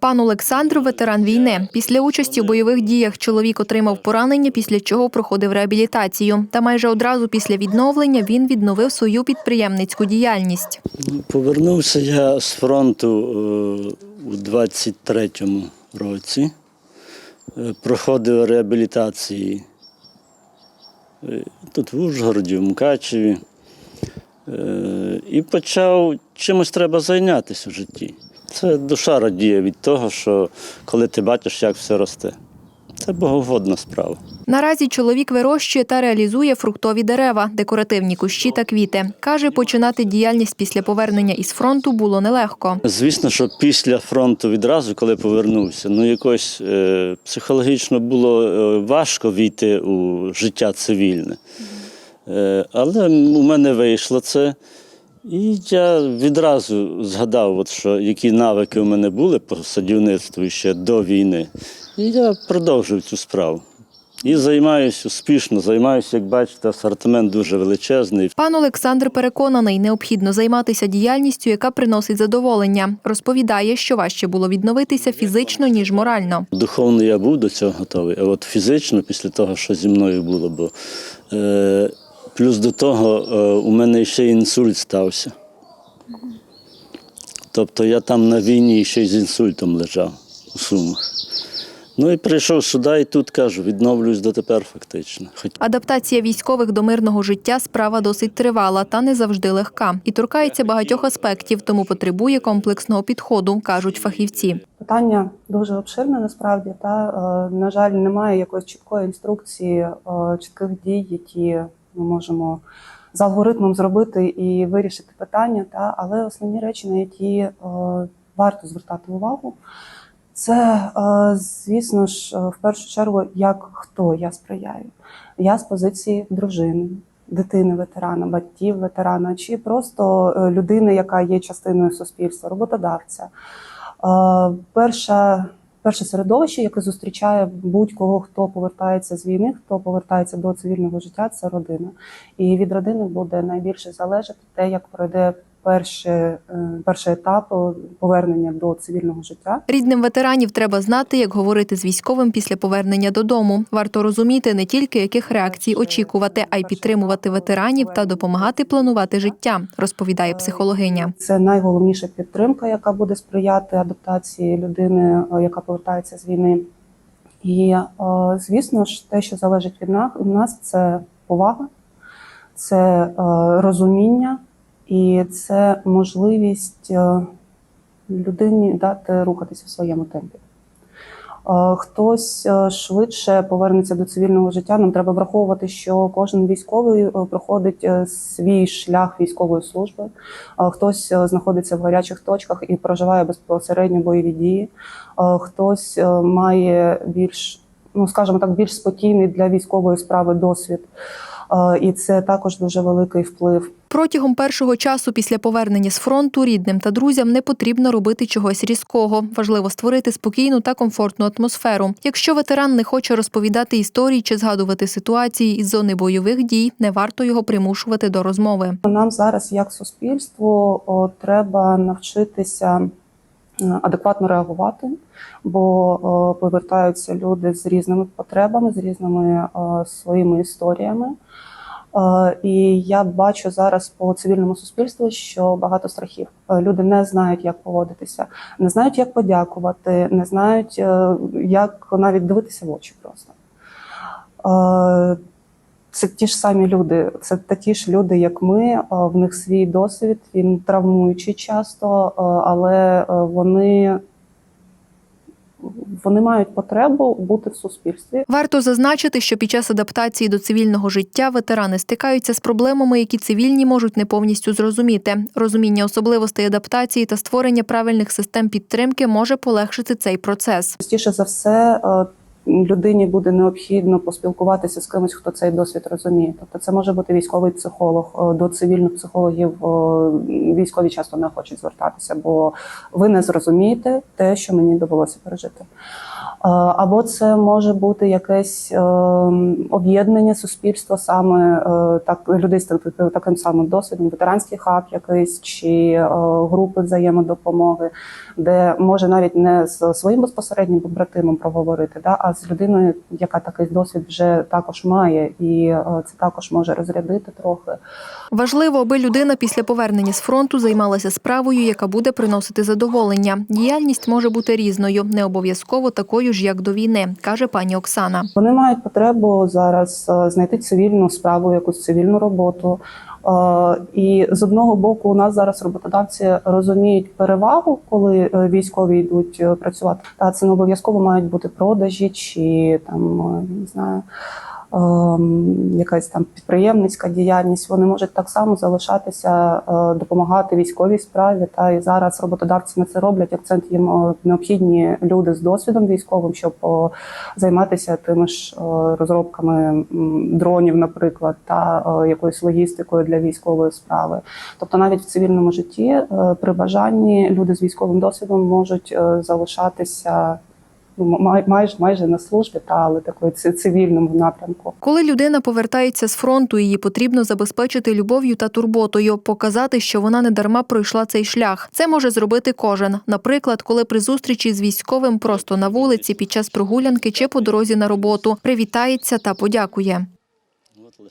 Пан Олександр ветеран війни. Після участі у бойових діях чоловік отримав поранення, після чого проходив реабілітацію. Та майже одразу після відновлення він відновив свою підприємницьку діяльність. Повернувся я з фронту е, у 23-му році. Е, Проходив реабілітації е, тут в Ужгороді, в Мукачеві. І почав чимось треба зайнятися в житті. Це душа радіє від того, що коли ти бачиш, як все росте. Це боговодна справа. Наразі чоловік вирощує та реалізує фруктові дерева, декоративні кущі та квіти. Каже, починати діяльність після повернення із фронту було нелегко. Звісно, що після фронту відразу, коли повернувся, ну якось е, психологічно було е, важко війти у життя цивільне. Е, але у мене вийшло це. І я відразу згадав, от, що які навики у мене були по садівництву ще до війни. І я продовжив цю справу. І займаюся успішно, займаюся, як бачите, асортимент дуже величезний. Пан Олександр переконаний, необхідно займатися діяльністю, яка приносить задоволення. Розповідає, що важче було відновитися фізично, ніж морально. Духовно я був до цього готовий, а от фізично, після того, що зі мною було, бо е, плюс до того е, у мене ще інсульт стався. Тобто я там на війні ще й з інсультом лежав у Сумах. Ну і прийшов сюди, і тут кажу, відновлююсь дотепер фактично. Хоч Адаптація військових до мирного життя справа досить тривала та не завжди легка. І торкається багатьох аспектів, тому потребує комплексного підходу, кажуть фахівці. Питання дуже обширне насправді. Та е, на жаль, немає якоїсь чіткої інструкції, е, чітких дій, які ми можемо з алгоритмом зробити і вирішити питання. Та але основні речі, на які е, варто звертати увагу, це е, звісно ж, е, в першу чергу, як хто я сприяю. Я з позиції дружини. Дитини ветерана, батьків ветерана, чи просто людини, яка є частиною суспільства, роботодавця. Перша, перше середовище, яке зустрічає будь-кого, хто повертається з війни, хто повертається до цивільного життя, це родина. І від родини буде найбільше залежати те, як пройде перший, е, перший етап повернення до цивільного життя. Рідним ветеранів треба знати, як говорити з військовим після повернення додому. Варто розуміти не тільки яких реакцій очікувати, а й підтримувати ветеранів та допомагати планувати життя, розповідає психологиня. Це найголовніша підтримка, яка буде сприяти адаптації людини, яка повертається з війни. І, звісно ж, те, що залежить від нас, це повага, це розуміння і це можливість е, людині дати рухатися в своєму темпі. Е, Хтось е, швидше повернеться до цивільного життя. Нам треба враховувати, що кожен військовий проходить свій шлях військової служби. Хтось знаходиться в гарячих точках і проживає безпосередньо бойові дії. Хтось має більш, ну скажімо так, більш спокійний для військової справи досвід. Е, І це також дуже великий вплив. Протягом першого часу після повернення з фронту рідним та друзям не потрібно робити чогось різкого. Важливо створити спокійну та комфортну атмосферу. Якщо ветеран не хоче розповідати історії чи згадувати ситуації із зони бойових дій, не варто його примушувати до розмови. Нам зараз, як суспільство, треба навчитися адекватно реагувати, бо повертаються люди з різними потребами, з різними своїми історіями. Е, І я бачу зараз по цивільному суспільству, що багато страхів. Е, Люди не знають, як поводитися, не знають, як подякувати, не знають, е, як навіть дивитися в очі просто. Це ті ж самі люди, це такі ж люди, як ми. е, В них свій досвід, він травмуючий часто, е, але е, вони, вони мають потребу бути в суспільстві. Варто зазначити, що під час адаптації до цивільного життя ветерани стикаються з проблемами, які цивільні можуть не повністю зрозуміти. Розуміння особливостей адаптації та створення правильних систем підтримки може полегшити цей процес. Частіше за все, людині буде необхідно поспілкуватися з кимось, хто цей досвід розуміє. Тобто, це може бути військовий психолог. Е, До цивільних психологів е, військові часто не хочуть звертатися, бо ви не зрозумієте те, що мені довелося пережити. Або це може бути якесь е, об'єднання суспільства саме е, так людей з таким самим досвідом, ветеранський хаб якийсь чи е, групи взаємодопомоги, де може навіть не з своїм безпосереднім побратимом проговорити, да, а з людиною, яка такий досвід вже також має, і е, це також може розрядити трохи. Важливо, аби людина після повернення з фронту займалася справою, яка буде приносити задоволення. Діяльність може бути різною, не обов'язково такою ж, як до війни, каже пані Оксана. Вони мають потребу зараз е, знайти цивільну справу, якусь цивільну роботу. Е, І з одного боку, у нас зараз роботодавці розуміють перевагу, коли е, військові йдуть працювати. Та це не обов'язково мають бути продажі чи там не знаю. Ем, Якась там підприємницька діяльність, вони можуть так само залишатися, е, допомагати військовій справі. Та і зараз роботодавці на це роблять. Акцент їм е, необхідні люди з досвідом військовим, щоб е, займатися тими ж розробками дронів, наприклад, та якоюсь логістикою для військової справи. Тобто, навіть в цивільному житті при бажанні люди з військовим досвідом можуть залишатися ну, майже майже на службі, та але такої ци- цивільному напрямку. Коли людина повертається з фронту, її потрібно забезпечити любов'ю та турботою, показати, що вона не дарма пройшла цей шлях. Це може зробити кожен. Наприклад, коли при зустрічі з військовим просто на вулиці під час прогулянки чи по дорозі на роботу привітається та подякує.